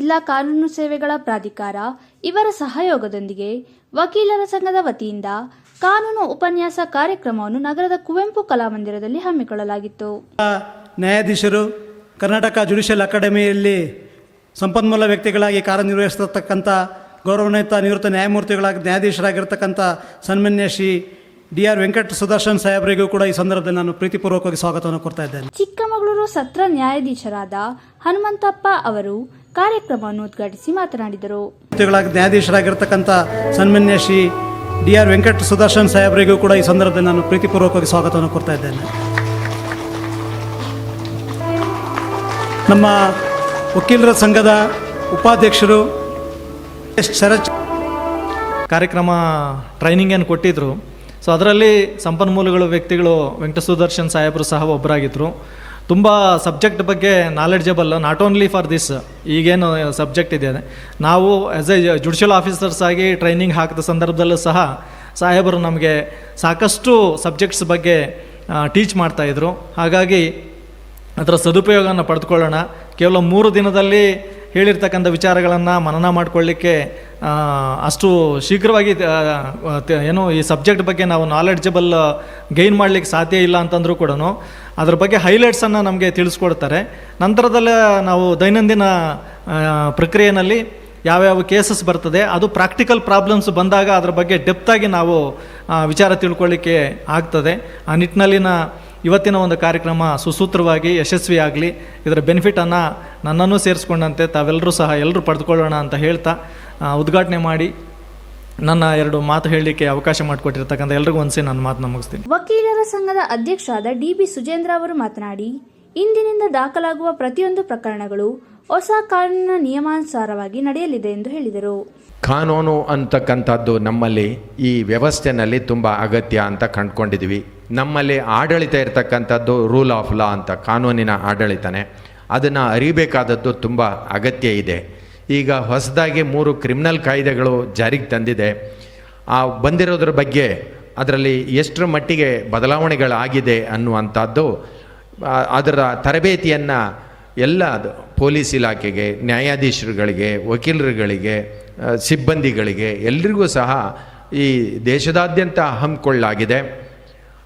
ಜಿಲ್ಲಾ ಕಾನೂನು ಸೇವೆಗಳ ಪ್ರಾಧಿಕಾರ ಇವರ ಸಹಯೋಗದೊಂದಿಗೆ ವಕೀಲರ ಸಂಘದ ವತಿಯಿಂದ ಕಾನೂನು ಉಪನ್ಯಾಸ ಕಾರ್ಯಕ್ರಮವನ್ನು ನಗರದ ಕುವೆಂಪು ಕಲಾಮಂದಿರದಲ್ಲಿ ಹಮ್ಮಿಕೊಳ್ಳಲಾಗಿತ್ತು. ನ್ಯಾಯಾಧೀಶರು ಕರ್ನಾಟಕ ಜುಡಿಷಿಯಲ್ ಅಕಾಡೆಮಿಯಲ್ಲಿ ಸಂಪನ್ಮೂಲ ವ್ಯಕ್ತಿಗಳಾಗಿ ಕಾರ್ಯನಿರ್ವಹಿಸತಕ್ಕಂಥ ಗೌರವಾನ್ವಿತ ನಿವೃತ್ತ ನ್ಯಾಯಮೂರ್ತಿಗಳಾಗಿ ನ್ಯಾಯಾಧೀಶರಾಗಿರ್ತಕ್ಕಂಥ ಸನ್ಮಾನ್ಯ ಶ್ರೀ ಡಿ ಆರ್ ವೆಂಕಟ ಸುದರ್ಶನ್ ಸಾಹೇಬರಿಗೂ ಕೂಡ ಈ ಸಂದರ್ಭದಲ್ಲಿ ನಾನು ಪ್ರೀತಿಪೂರ್ವಕವಾಗಿ ಸ್ವಾಗತವನ್ನು ಕೊಡ್ತಾ ಇದ್ದೇನೆ. ಚಿಕ್ಕಮಗಳೂರು ಸತ್ರ ನ್ಯಾಯಾಧೀಶರಾದ ಹನುಮಂತಪ್ಪ ಅವರು ಕಾರ್ಯಕ್ರಮವನ್ನು ಉದ್ಘಾಟಿಸಿ ಮಾತನಾಡಿದರು. ವ್ಯಕ್ತಿಗಳಾಗಿ ನ್ಯಾಯಾಧೀಶರಾಗಿರ್ತಕ್ಕಂಥ ಸನ್ಮಾನ್ಯ ಶ್ರೀ ಡಿ ಆರ್ ವೆಂಕಟ ಸುದರ್ಶನ್ ಸಾಹೇಬರಿಗೂ ಕೂಡ ಈ ಸಂದರ್ಭದಲ್ಲಿ ನಾನು ಪ್ರೀತಿಪೂರ್ವಕವಾಗಿ ಸ್ವಾಗತವನ್ನು ಕೊಡ್ತಾ ಇದ್ದೇನೆ. ನಮ್ಮ ವಕೀಲರ ಸಂಘದ ಉಪಾಧ್ಯಕ್ಷರು ಎಸ್ ಶರತ್ ಕಾರ್ಯಕ್ರಮ ಟ್ರೈನಿಂಗ್ ಏನು ಕೊಟ್ಟಿದ್ದರು ಸೊ ಅದರಲ್ಲಿ ಸಂಪನ್ಮೂಲಗಳು ವ್ಯಕ್ತಿಗಳು ವೆಂಕಟ ಸುದರ್ಶನ್ ಸಾಹೇಬರು ಸಹ ಒಬ್ಬರಾಗಿದ್ದರು ತುಂಬ ಸಬ್ಜೆಕ್ಟ್ ಬಗ್ಗೆ knowledgeable not only for this ಈಗೇನು ಸಬ್ಜೆಕ್ಟ್ ಇದೆ. ನಾವು ಆ್ಯಸ್ ಎ ಜುಡಿಷಿಯಲ್ ಆಫೀಸರ್ಸ್ ಆಗಿ ಟ್ರೈನಿಂಗ್ ಹಾಕಿದ ಸಂದರ್ಭದಲ್ಲೂ ಸಹ ಸಾಹೇಬರು ನಮಗೆ ಸಾಕಷ್ಟು ಸಬ್ಜೆಕ್ಟ್ಸ್ ಬಗ್ಗೆ ಟೀಚ್ ಮಾಡ್ತಾಯಿದ್ರು ಹಾಗಾಗಿ ಅದರ ಸದುಪಯೋಗವನ್ನು ಪಡೆದುಕೊಳ್ಳೋಣ. ಕೇವಲ ಮೂರು ದಿನದಲ್ಲಿ ಹೇಳಿರ್ತಕ್ಕಂಥ ವಿಚಾರಗಳನ್ನು ಮನನ ಮಾಡಿಕೊಳ್ಳಿಕ್ಕೆ ಅಷ್ಟು ಶೀಘ್ರವಾಗಿ ಏನು ಈ ಸಬ್ಜೆಕ್ಟ್ ಬಗ್ಗೆ ನಾವು ನಾಲೆಡ್ಜಬಲ್ ಗೈನ್ ಮಾಡಲಿಕ್ಕೆ ಸಾಧ್ಯ ಇಲ್ಲ ಅಂತಂದರೂ ಕೂಡ ಅದ್ರ ಬಗ್ಗೆ ಹೈಲೈಟ್ಸನ್ನು ನಮಗೆ ತಿಳಿಸ್ಕೊಡ್ತಾರೆ. ನಂತರದಲ್ಲೇ ನಾವು ದೈನಂದಿನ ಪ್ರಕ್ರಿಯೆಯಲ್ಲಿ ಯಾವ್ಯಾವ ಕೇಸಸ್ ಬರ್ತದೆ, ಅದು ಪ್ರಾಕ್ಟಿಕಲ್ ಪ್ರಾಬ್ಲಮ್ಸ್ ಬಂದಾಗ ಅದ್ರ ಬಗ್ಗೆ ಡೆಪ್ತಾಗಿ ನಾವು ವಿಚಾರ ತಿಳ್ಕೊಳ್ಳಿಕ್ಕೆ ಆಗ್ತದೆ. ಆ ನಿಟ್ಟಿನಲ್ಲಿನ ಇವತ್ತಿನ ಒಂದು ಕಾರ್ಯಕ್ರಮ ಸುಸೂತ್ರವಾಗಿ, ಯಶಸ್ವಿಯಾಗಲಿ, ಇದರ ಬೆನಿಫಿಟನ್ನು ನನ್ನನ್ನು ಸೇರಿಸ್ಕೊಂಡಂತೆ ತಾವೆಲ್ಲರೂ ಸಹ ಎಲ್ಲರೂ ಪಡೆದುಕೊಳ್ಳೋಣ ಅಂತ ಹೇಳ್ತಾ ಉದ್ಘಾಟನೆ ಮಾಡಿ ನನ್ನ ಎರಡು ಮಾತು ಹೇಳಲಿಕ್ಕೆ ಅವಕಾಶ ಮಾಡಿಕೊಟ್ಟಿರ್ತಕ್ಕಂಥ ಎಲ್ರಿಗೂ ಒಂದ್ಸಿ ನನ್ನ ಮಾತನ್ನ ಮುಗಿಸ್ತೀನಿ. ವಕೀಲರ ಸಂಘದ ಅಧ್ಯಕ್ಷರಾದ ಡಿಬಿ ಸುಜೇಂದ್ರ ಅವರು ಮಾತನಾಡಿ, ಇಂದಿನಿಂದ ದಾಖಲಾಗುವ ಪ್ರತಿಯೊಂದು ಪ್ರಕರಣಗಳು ಹೊಸ ಕಾನೂನಿನ ನಿಯಮಾನುಸಾರವಾಗಿ ನಡೆಯಲಿದೆ ಎಂದು ಹೇಳಿದರು. ಕಾನೂನು ಅಂತಕ್ಕಂಥದ್ದು ನಮ್ಮಲ್ಲಿ ಈ ವ್ಯವಸ್ಥೆನಲ್ಲಿ ತುಂಬ ಅಗತ್ಯ ಅಂತ ಕಂಡುಕೊಂಡಿದ್ವಿ ನಮ್ಮಲ್ಲಿ ಆಡಳಿತ ಇರತಕ್ಕಂಥದ್ದು ರೂಲ್ ಆಫ್ ಲಾ ಅಂತ, ಕಾನೂನಿನ ಆಡಳಿತನೇ. ಅದನ್ನು ಅರಿಬೇಕಾದದ್ದು ತುಂಬ ಅಗತ್ಯ ಇದೆ. ಈಗ ಹೊಸದಾಗಿ ಮೂರು ಕ್ರಿಮಿನಲ್ ಕಾಯ್ದೆಗಳು ಜಾರಿಗೆ ತಂದಿದೆ. ಆ ಬಂದಿರೋದ್ರ ಬಗ್ಗೆ ಅದರಲ್ಲಿ ಎಷ್ಟರ ಮಟ್ಟಿಗೆ ಬದಲಾವಣೆಗಳಾಗಿದೆ ಅನ್ನುವಂಥದ್ದು ಅದರ ತರಬೇತಿಯನ್ನು ಎಲ್ಲ ಅದು. ಪೊಲೀಸ್ ಇಲಾಖೆಗೆ ನ್ಯಾಯಾಧೀಶರುಗಳಿಗೆ ವಕೀಲರುಗಳಿಗೆ ಸಿಬ್ಬಂದಿಗಳಿಗೆ ಎಲ್ರಿಗೂ ಸಹ ಈ ದೇಶದಾದ್ಯಂತ ಹಮ್ಮಿಕೊಳ್ಳಲಾಗಿದೆ.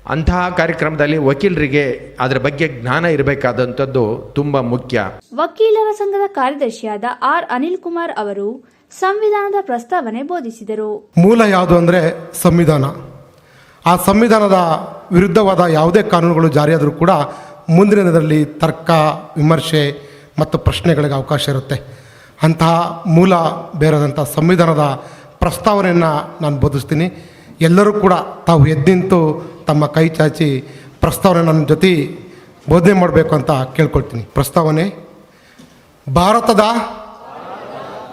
ಅಂತಹ ಕಾರ್ಯಕ್ರಮದಲ್ಲಿ ವಕೀಲರಿಗೆ ಅದರ ಬಗ್ಗೆ ಜ್ಞಾನ ಇರಬೇಕಾದಂಥದ್ದು ತುಂಬ ಮುಖ್ಯ. ವಕೀಲರ ಸಂಘದ ಕಾರ್ಯದರ್ಶಿಯಾದ ಆರ್ ಅನಿಲ್ ಕುಮಾರ್ ಅವರು ಸಂವಿಧಾನದ ಪ್ರಸ್ತಾವನೆ ಬೋಧಿಸಿದರು. ಮೂಲ ಯಾವುದು ಅಂದರೆ ಸಂವಿಧಾನ. ಆ ಸಂವಿಧಾನದ ವಿರುದ್ಧವಾದ ಯಾವುದೇ ಕಾನೂನುಗಳು ಜಾರಿಯಾದರೂ ಕೂಡ ಮುಂದಿನ ದಿನದಲ್ಲಿ ತರ್ಕ, ವಿಮರ್ಶೆ ಮತ್ತು ಪ್ರಶ್ನೆಗಳಿಗೆ ಅವಕಾಶ ಇರುತ್ತೆ. ಅಂತಹ ಮೂಲ ಬೇರೆದಂಥ ಸಂವಿಧಾನದ ಪ್ರಸ್ತಾವನೆಯನ್ನು ನಾನು ಬೋಧಿಸ್ತೀನಿ. ಎಲ್ಲರೂ ಕೂಡ ತಾವು ಎದ್ದಿಂತು ತಮ್ಮ ಕೈ ಚಾಚಿ ಪ್ರಸ್ತಾವನೆ ನನ್ನ ಜೊತೆ ಬೋಧನೆ ಮಾಡಬೇಕು ಅಂತ ಕೇಳ್ಕೊಳ್ತೀನಿ. ಪ್ರಸ್ತಾವನೆ, ಭಾರತದ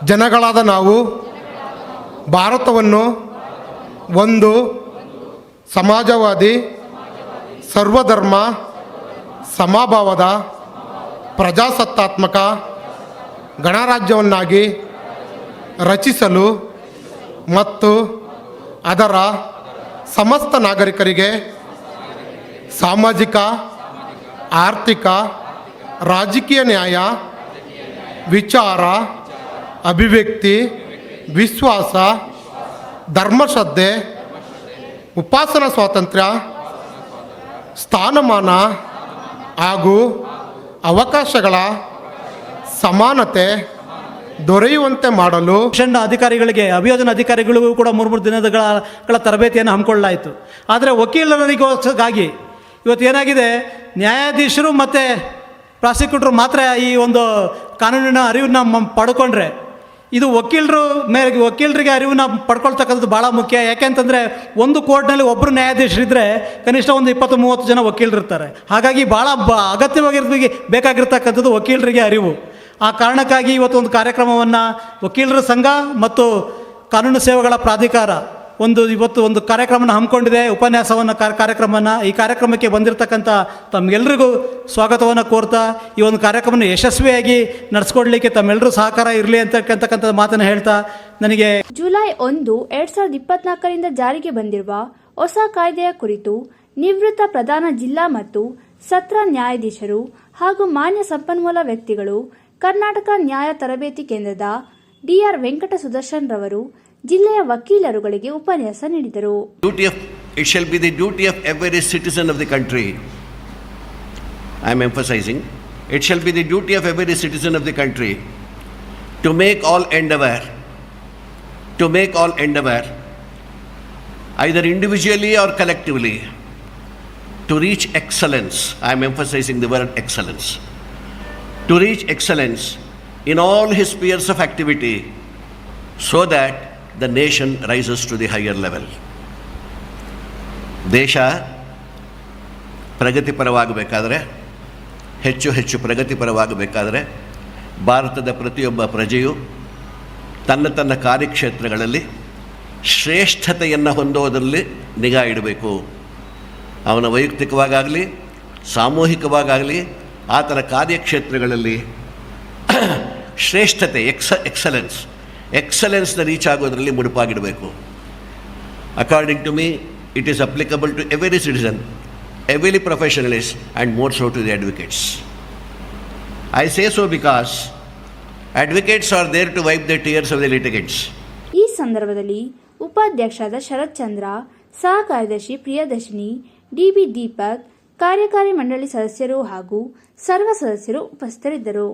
ಜನಗಳಾದ ನಾವು ಭಾರತವನ್ನು ಒಂದು ಸಮಾಜವಾದಿ, ಸರ್ವಧರ್ಮ ಸಮಭಾವದ ಪ್ರಜಾಸತ್ತಾತ್ಮಕ ಗಣರಾಜ್ಯವನ್ನಾಗಿ ರಚಿಸಲು ಮತ್ತು ಅದರ ಸಮಸ್ತ ನಾಗರಿಕರಿಗೆ ಸಾಮಾಜಿಕ, ಆರ್ಥಿಕ, ರಾಜಕೀಯ ನ್ಯಾಯ, ವಿಚಾರ, ಅಭಿವ್ಯಕ್ತಿ, ವಿಶ್ವಾಸ, ಧರ್ಮಶ್ರದ್ಧೆ, ಉಪಾಸನಾ ಸ್ವಾತಂತ್ರ್ಯ, ಸ್ಥಾನಮಾನ ಹಾಗೂ ಅವಕಾಶಗಳ ಸಮಾನತೆ ದೊರೆಯುವಂತೆ ಮಾಡಲು ಶಿಕ್ಷಣ ಅಧಿಕಾರಿಗಳಿಗೆ, ಅಭಿಯೋಜನ ಅಧಿಕಾರಿಗಳಿಗೂ ಕೂಡ ಮೂರು ಮೂರು ದಿನಗಳ ಗಳ ತರಬೇತಿಯನ್ನು ಹಮ್ಮಿಕೊಳ್ಳಲಾಯಿತು. ಆದರೆ ವಕೀಲರಿಗೋಸ್ಕರಾಗಿ ಇವತ್ತು ಏನಾಗಿದೆ? ನ್ಯಾಯಾಧೀಶರು ಮತ್ತು ಪ್ರಾಸಿಕ್ಯೂಟ್ರು ಮಾತ್ರ ಈ ಒಂದು ಕಾನೂನಿನ ಅರಿವನ್ನ ಪಡ್ಕೊಂಡ್ರೆ ಇದು ವಕೀಲರು ಮೇಲೆ ವಕೀಲರಿಗೆ ಅರಿವನ್ನ ಪಡ್ಕೊಳ್ತಕ್ಕಂಥದ್ದು ಭಾಳ ಮುಖ್ಯ. ಯಾಕೆಂತಂದರೆ ಒಂದು ಕೋರ್ಟ್ನಲ್ಲಿ ಒಬ್ಬರು ನ್ಯಾಯಾಧೀಶರಿದ್ದರೆ ಕನಿಷ್ಠ ಒಂದು ಇಪ್ಪತ್ತು ಮೂವತ್ತು ಜನ ವಕೀಲರಿರ್ತಾರೆ. ಹಾಗಾಗಿ ಭಾಳ ಬ ಅಗತ್ಯವಾಗಿರ್ತೀವಿ ಬೇಕಾಗಿರ್ತಕ್ಕಂಥದ್ದು ವಕೀಲರಿಗೆ ಅರಿವು. ಆ ಕಾರಣಕ್ಕಾಗಿ ಇವತ್ತು ಒಂದು ಕಾರ್ಯಕ್ರಮವನ್ನು ವಕೀಲರ ಸಂಘ ಮತ್ತು ಕಾನೂನು ಸೇವೆಗಳ ಪ್ರಾಧಿಕಾರ ಒಂದು ಇವತ್ತು ಒಂದು ಕಾರ್ಯಕ್ರಮನ ಹಮ್ಮಿಕೊಂಡಿದೆ, ಉಪನ್ಯಾಸವನ್ನು ಕಾರ್ಯಕ್ರಮನ. ಈ ಕಾರ್ಯಕ್ರಮಕ್ಕೆ ಬಂದಿರತಕ್ಕಂಥ ತಮಗೆಲ್ಲರಿಗೂ ಸ್ವಾಗತವನ್ನು ಕೋರ್ತಾ, ಈ ಒಂದು ಕಾರ್ಯಕ್ರಮನ ಯಶಸ್ವಿಯಾಗಿ ನಡೆಸ್ಕೊಡ್ಲಿಕ್ಕೆ ತಮ್ಮೆಲ್ಲರೂ ಸಹಕಾರ ಇರಲಿ ಅಂತಕ್ಕಂತಕ್ಕಂಥ ಮಾತನ್ನು ಹೇಳ್ತಾ, ನನಗೆ ಜುಲೈ ಒಂದು, ಎರಡ್ ಸಾವಿರದ ಇಪ್ಪತ್ನಾಲ್ಕರಿಂದ ಜಾರಿಗೆ ಬಂದಿರುವ ಹೊಸ ಕಾಯ್ದೆಯ ಕುರಿತು ನಿವೃತ್ತ ಪ್ರಧಾನ ಜಿಲ್ಲಾ ಮತ್ತು ಸತ್ರ ನ್ಯಾಯಾಧೀಶರು ಹಾಗೂ ಮಾನ್ಯ ಸಂಪನ್ಮೂಲ ವ್ಯಕ್ತಿಗಳು ಕರ್ನಾಟಕ ನ್ಯಾಯ ತರಬೇತಿ ಕೇಂದ್ರದ ಡಿಆರ್ ವೆಂಕಟ ಸುದರ್ಶನ್ ರವರು ಜಿಲ್ಲೆಯ ವಕೀಲರುಗಳಿಗೆ ಉಪನ್ಯಾಸ ನೀಡಿದರು duty of it shall be the duty of every citizen of the country i am emphasizing it shall be the duty of every citizen of the country to make all endeavor to make all endeavor either individually or collectively to reach excellence i am emphasizing the word excellence to reach excellence in all his spheres of activity so that the nation rises to the higher level. ದೇಶ ಪ್ರಗತಿಪರವಾಗಬೇಕಾದರೆ, ಹೆಚ್ಚು ಹೆಚ್ಚು ಪ್ರಗತಿಪರವಾಗಬೇಕಾದರೆ, ಭಾರತದ ಪ್ರತಿಯೊಬ್ಬ ಪ್ರಜೆಯು ತನ್ನ ತನ್ನ ಕಾರ್ಯಕ್ಷೇತ್ರಗಳಲ್ಲಿ ಶ್ರೇಷ್ಠತೆಯನ್ನು ಹೊಂದೋದರಲ್ಲಿ ನಿಗಾ ಇಡಬೇಕು. ಅವನ ವೈಯಕ್ತಿಕವಾಗಲಿ ಸಾಮೂಹಿಕವಾಗಲಿ ಆತನ ಕಾರ್ಯಕ್ಷೇತ್ರಗಳಲ್ಲಿ ಶ್ರೇಷ್ಠತೆ, ಎಕ್ಸ, ಎಕ್ಸಲೆನ್ಸ್ ಎಕ್ಸಲೆನ್ಸ್ನ ರೀಚ್ ಆಗೋದರಲ್ಲಿ ಮುಡುಪಾಗಿಡಬೇಕು. According to me it is applicable to every citizen every professionalist and more so to the advocates I say so because advocates are there to wipe the tears of the litigants ಈ ಸಂದರ್ಭದಲ್ಲಿ ಉಪಾಧ್ಯಕ್ಷರಾದ ಶರತ್ ಚಂದ್ರ ಸಹ ಕಾರ್ಯದರ್ಶಿ Priyadarshini D B Deepak, ಕಾರ್ಯಕಾರಿ ಮಂಡಳಿ ಸದಸ್ಯರು ಹಾಗೂ ಸರ್ವ ಸದಸ್ಯರು ಉಪಸ್ಥಿತರಿದ್ದರು.